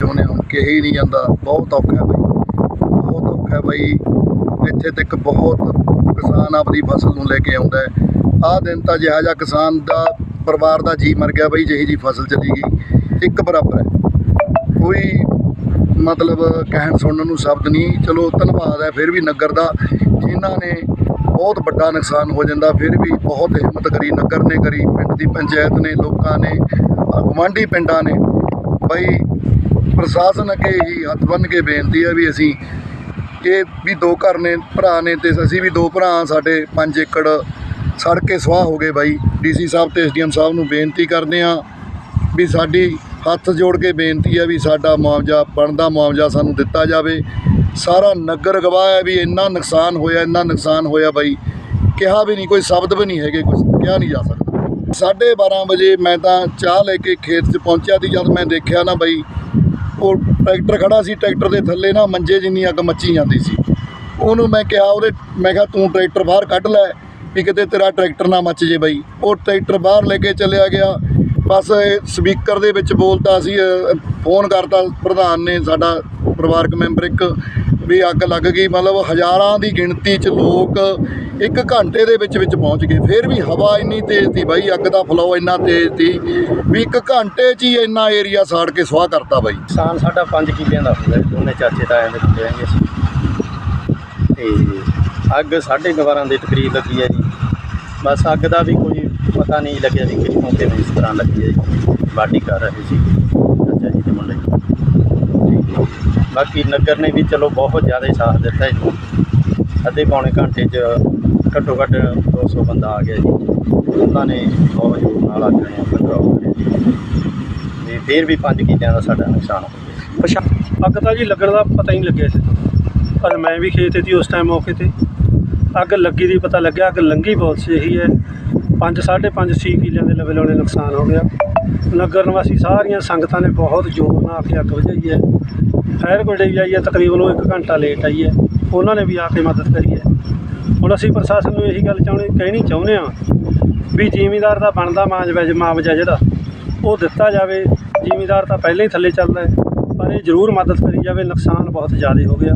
ਚਾਹੁੰਦੇ ਹੁਣ ਕਿ ਹੀ ਨਹੀਂ ਜਾਂਦਾ। ਬਹੁਤ ਔਖਾ ਹੈ ਬਾਈ। ਬਹੁਤ ਔਖਾ ਹੈ ਬਾਈ। ਇੱਥੇ ਤੱਕ ਬਹੁਤ ਕਿਸਾਨ ਆਪਣੀ ਫਸਲ ਨੂੰ ਲੈ ਕੇ ਆਉਂਦਾ ਹੈ। ਆਹ ਦਿਨ ਤਾਂ ਜਿਹਾ ਜਿਹਾ ਕਿਸਾਨ ਦਾ ਪਰਿਵਾਰ ਦਾ ਜੀ ਮਰ ਗਿਆ ਬਾਈ, ਜਿਹੀ ਜੀ ਫਸਲ ਚਲੀ ਗਈ। ਇੱਕ ਬਰਾਬਰ ਹੈ। ਕੋਈ ਮਤਲਬ ਕਹਿਣ ਸੁਣਨ ਨੂੰ ਸ਼ਬਦ ਨਹੀਂ। ਚਲੋ, ਧੰਨਵਾਦ ਹੈ, ਫਿਰ ਵੀ ਨਗਰ ਦਾ। ਜਿਨ੍ਹਾਂ ਨੇ ਬਹੁਤ ਵੱਡਾ ਨੁਕਸਾਨ ਹੋ ਜਾਂਦਾ, ਫਿਰ ਵੀ ਬਹੁਤ ਹਿੰਮਤ ਕਰੀ, ਨਗਰ ਨੇ ਕਰੀ, ਪਿੰਡ ਦੀ ਪੰਚਾਇਤ ਨੇ, ਲੋਕਾਂ ਨੇ ਗਵਾਂਢੀ ਪਿੰਡਾਂ ਨੇ। ਬਈ ਪ੍ਰਸ਼ਾਸਨ ਅੱਗੇ ਹੀ ਹੱਥ ਬੰਨ੍ਹ ਕੇ ਬੇਨਤੀ ਹੈ ਵੀ ਅਸੀਂ ਇਹ ਵੀ ਦੋ ਘਰ ਨੇ ਭਰਾ ਨੇ ਤੇ ਅਸੀਂ ਵੀ ਦੋ ਭਰਾ ਹਾਂ, ਸਾਡੇ 5 ਏਕੜ ਸੜ ਕੇ ਸਵਾਹ ਹੋ ਗਏ ਬਾਈ। ਡੀਸੀ ਸਾਹਿਬ ਤੇ ਐਸਡੀਐਮ ਸਾਹਿਬ ਨੂੰ ਬੇਨਤੀ ਕਰਦੇ ਹਾਂ ਵੀ ਸਾਡੀ ਹੱਥ ਜੋੜ ਕੇ ਬੇਨਤੀ ਹੈ ਵੀ ਸਾਡਾ ਮੁਆਵਜ਼ਾ ਬਣਦਾ ਮੁਆਵਜ਼ਾ ਸਾਨੂੰ ਦਿੱਤਾ ਜਾਵੇ। ਸਾਰਾ ਨਗਰ ਗਵਾਹ ਹੈ ਵੀ ਇੰਨਾ ਨੁਕਸਾਨ ਹੋਇਆ ਇੰਨਾ ਨੁਕਸਾਨ ਹੋਇਆ ਬਾਈ। ਕਿਹਾ ਵੀ ਨਹੀਂ ਕੋਈ ਸ਼ਬਦ ਵੀ ਨਹੀਂ ਹੈਗੇ ਕੁਝ ਕਿਹਾ ਨਹੀਂ ਜਾ ਸਕਦਾ। ਸਾਢੇ 12 ਵਜੇ ਮੈਂ ਤਾਂ ਚਾਹ ਲੈ ਕੇ ਖੇਤ 'ਚ ਪਹੁੰਚਿਆ ਤੇ ਜਦ ਮੈਂ ਦੇਖਿਆ ਨਾ ਬਾਈ ਉਹ ਟਰੈਕਟਰ ਖੜਾ ਸੀ, ਟਰੈਕਟਰ ਦੇ ਥੱਲੇ ਨਾ ਮੰਜੇ ਜਿੰਨੀ ਅੱਗ ਮੱਚੀ ਜਾਂਦੀ ਸੀ। ਉਹਨੂੰ ਮੈਂ ਕਿਹਾ, ਉਹਦੇ ਮੈਂ ਕਿਹਾ, ਤੂੰ ਟਰੈਕਟਰ ਬਾਹਰ ਕੱਢ ਲੈ, ਵੀ ਕਿਤੇ ਤੇਰਾ ਟਰੈਕਟਰ ਨਾ ਮੱਚ ਜੇ ਬਾਈ। ਉਹ ਟਰੈਕਟਰ ਬਾਹਰ ਲੈ ਕੇ ਚੱਲਿਆ ਗਿਆ। ਬਸ ਸਪੀਕਰ ਦੇ ਵਿੱਚ ਬੋਲਤਾ ਸੀ ਫੋਨ ਕਰਤਾ, ਪ੍ਰਧਾਨ ਨੇ ਸਾਡਾ ਪਰਿਵਾਰਕ ਮੈਂਬਰ ਇੱਕ ਵੀ ਅੱਗ ਲੱਗ ਗਈ, ਮਤਲਬ ਹਜ਼ਾਰਾਂ ਦੀ ਗਿਣਤੀ 'ਚ ਲੋਕ ਇੱਕ ਘੰਟੇ ਦੇ ਵਿੱਚ ਵਿੱਚ ਪਹੁੰਚ ਗਏ। ਫਿਰ ਵੀ ਹਵਾ ਇੰਨੀ ਤੇਜ਼ ਸੀ ਬਾਈ, ਅੱਗ ਦਾ ਫਲੋ ਇੰਨਾ ਤੇਜ਼ ਸੀ ਵੀ ਇੱਕ ਘੰਟੇ 'ਚ ਹੀ ਇੰਨਾ ਏਰੀਆ ਸਾੜ ਕੇ ਸੁਆਹ ਕਰਤਾ ਬਾਈ। ਕਿਸਾਨ ਸਾਡਾ 5 ਕਿੱਲਿਆਂ ਦਾ ਹੋਇਆ ਦੋਨੇ ਚਾਚੇ ਤਾਇਆਂ ਦੇ ਮੁੰਡੇ ਆਂਗੇ ਅਸੀਂ ਤੇ ਅੱਗ ਸਾਢੇ ਕੁ ਬਾਰਾਂ ਦੇ ਤਕਰੀਬ ਲੱਗੀ ਹੈ ਜੀ। ਬਸ ਅੱਗ ਦਾ ਵੀ ਕੋਈ ਪਤਾ ਨਹੀਂ ਲੱਗਿਆ ਵੀ ਕਿੱਥੋਂ ਕਿਵੇਂ ਇਸ ਤਰ੍ਹਾਂ ਲੱਗੀ ਹੈ ਜੀ। ਬਾਡੀ ਕਰ ਰਹੇ ਸੀ। ਚਾਚਾ ਜੀ ਦੇ ਮੁੰਡੇ। ਬਾਕੀ ਨਗਰ ਨੇ ਵੀ ਚਲੋ ਬਹੁਤ ਜ਼ਿਆਦਾ ਸਾਥ ਦਿੱਤਾ ਜੀ। ਅੱਧੇ ਪੌਣੇ ਘੰਟੇ 'ਚ ਘੱਟੋ ਘੱਟ 200 ਬੰਦਾ ਆ ਗਿਆ ਜੀ। ਉਹਨਾਂ ਨੇ ਬਹੁਤ ਜ਼ੋਰ ਨਾਲ ਅੱਗ ਨੂੰ ਕੰਟਰੋਲ ਕਰਿਆ ਤੇ ਫਿਰ ਵੀ 5 ਕਿੱਲਿਆਂ ਦਾ ਸਾਡਾ ਨੁਕਸਾਨ ਹੋ ਗਿਆ। ਪਛਾ ਅੱਗ ਤਾਂ ਜੀ ਲੱਗਣ ਦਾ ਪਤਾ ਹੀ ਨਹੀਂ ਲੱਗਿਆ ਸੀ। ਪਰ ਮੈਂ ਵੀ ਖੇਤ ਸੀ ਉਸ ਟਾਈਮ ਮੌਕੇ ਤੇ। ਅੱਗ ਲੱਗੀ ਦੀ ਪਤਾ ਲੱਗਿਆ, ਅੱਗ ਲੰਗੀ ਬਹੁਤ ਸੀ। ਇਹੀ ਹੈ 5 5.5 6 ਕਿੱਲਿਆਂ ਦੇ ਲਵੇ ਵਾਲੇ ਨੁਕਸਾਨ ਹੋ ਗਿਆ। ਨਗਰ ਨਿਵਾਸੀ ਸਾਰੀਆਂ ਸੰਗਤਾਂ ਨੇ ਬਹੁਤ ਜ਼ੋਰ ਨਾਲ ਆ ਕੇ ਅੱਗ ਬੁਝਾਈ ਹੈ। ਫਾਇਰ ਬ੍ਰਿਗੇਡ ਵੀ ਆਈ ਹੈ, ਤਕਰੀਬਨ ਉਹ 1 ਘੰਟਾ ਲੇਟ ਆਈ ਹੈ। ਉਹਨਾਂ ਨੇ ਵੀ ਆ ਕੇ ਮਦਦ ਕਰੀ ਹੈ। ਹੁਣ ਅਸੀਂ ਪ੍ਰਸ਼ਾਸਨ ਨੂੰ ਇਹੀ ਗੱਲ ਚਾਹੁੰਦੇ, ਕਹਿਣੀ ਚਾਹੁੰਦੇ ਹਾਂ ਵੀ ਜ਼ਿਮੀਂਦਾਰ ਦਾ ਬਣਦਾ ਮਾਂਜਵਜ ਮੁਆਵਜ਼ਾ ਜਿਹੜਾ ਉਹ ਦਿੱਤਾ ਜਾਵੇ। ਜ਼ਿਮੀਂਦਾਰ ਤਾਂ ਪਹਿਲਾਂ ਹੀ ਥੱਲੇ ਚੱਲਦਾ ਹੈ, ਪਰ ਇਹ ਜ਼ਰੂਰ ਮਦਦ ਕਰੀ ਜਾਵੇ, ਨੁਕਸਾਨ ਬਹੁਤ ਜ਼ਿਆਦਾ ਹੋ ਗਿਆ।